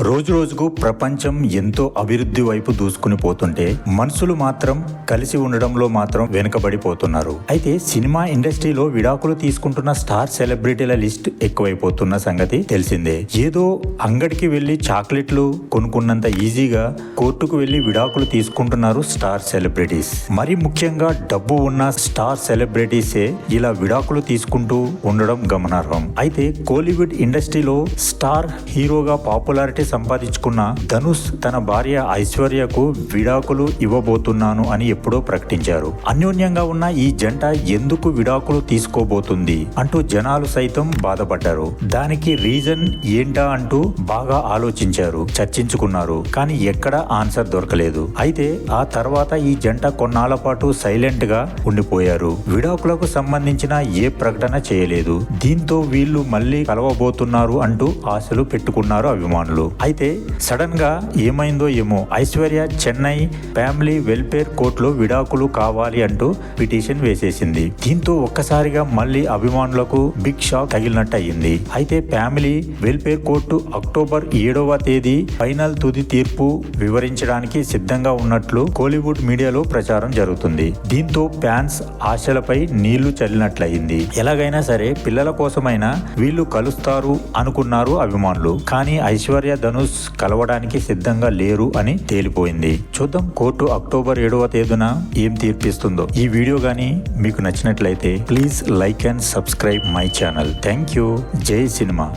రోజు రోజుకు ప్రపంచం ఎంతో అభివృద్ధి వైపు దూసుకుని పోతుంటే మనుషులు మాత్రం కలిసి ఉండడంలో మాత్రం వెనుకబడిపోతున్నారు. అయితే సినిమా ఇండస్ట్రీలో విడాకులు తీసుకుంటున్న స్టార్ సెలబ్రిటీల లిస్ట్ ఎక్కువైపోతున్న సంగతి తెలిసిందే. ఏదో అంగడికి వెళ్ళి చాక్లెట్లు కొనుక్కున్నంత ఈజీగా కోర్టుకు వెళ్ళి విడాకులు తీసుకుంటున్నారు స్టార్ సెలబ్రిటీస్. మరి ముఖ్యంగా డబ్బు ఉన్న స్టార్ సెలబ్రిటీసే ఇలా విడాకులు తీసుకుంటూ ఉండడం గమనార్హం. అయితే కోలీవుడ్ ఇండస్ట్రీలో స్టార్ హీరోగా పాపులారిటీ సంపాదించుకున్న ధనుష్ తన భార్య ఐశ్వర్యకు విడాకులు ఇవ్వబోతున్నాను అని ఎప్పుడో ప్రకటించారు. అన్యోన్యంగా ఉన్న ఈ జంట ఎందుకు విడాకులు తీసుకోబోతుంది అంటూ జనాలు సైతం బాధపడ్డారు. దానికి రీజన్ ఏంటా అంటూ బాగా ఆలోచించారు చర్చించుకున్నారు కానీ ఎక్కడ ఆన్సర్ దొరకలేదు. అయితే ఆ తర్వాత ఈ జంట కొన్నాళ్ళ పాటు సైలెంట్గా ఉండిపోయారు. విడాకులకు సంబంధించిన ఏ ప్రకటన చేయలేదు. దీంతో వీళ్ళు మళ్ళీ కలవబోతున్నారు అంటూ ఆశలు పెట్టుకున్నారు అభిమానులు. అయితే సడన్గా ఏమైందో ఏమో. ఐశ్వర్య చెన్నై ఫ్యామిలీ వెల్ఫేర్ కోర్టులో విడాకులు కావాలి అంటూ పిటిషన్ వేసేసింది. దీంతో ఒక్కసారిగా మళ్ళీ అభిమానులకు బిగ్ షాక్ తగిలినట్టు అయింది అయితే ఫ్యామిలీ వెల్ఫేర్ కోర్టు అక్టోబర్ ఏడవ తేదీ ఫైనల్ తుది తీర్పు వివరించడానికి సిద్ధంగా ఉన్నట్లు కోలీవుడ్ మీడియాలో ప్రచారం జరుగుతుంది. దీంతో ఫ్యాన్స్ ఆశలపై నీళ్ళు చల్లినట్లయింది. ఎలాగైనా సరే పిల్లల కోసమైనా వీళ్ళు కలుస్తారు అనుకున్నారు అభిమానులు. కానీ ఐశ్వర్య ధనుష్ కలవడానికి సిద్ధంగా లేరు అని తేలిపోయింది. చూద్దాం కోర్టు అక్టోబర్ ఏడవ తేదీన ఏం తీర్పిస్తుందో. ఈ వీడియో గానీ మీకు నచ్చినట్లయితే please like and subscribe my channel. Thank you Jai cinema.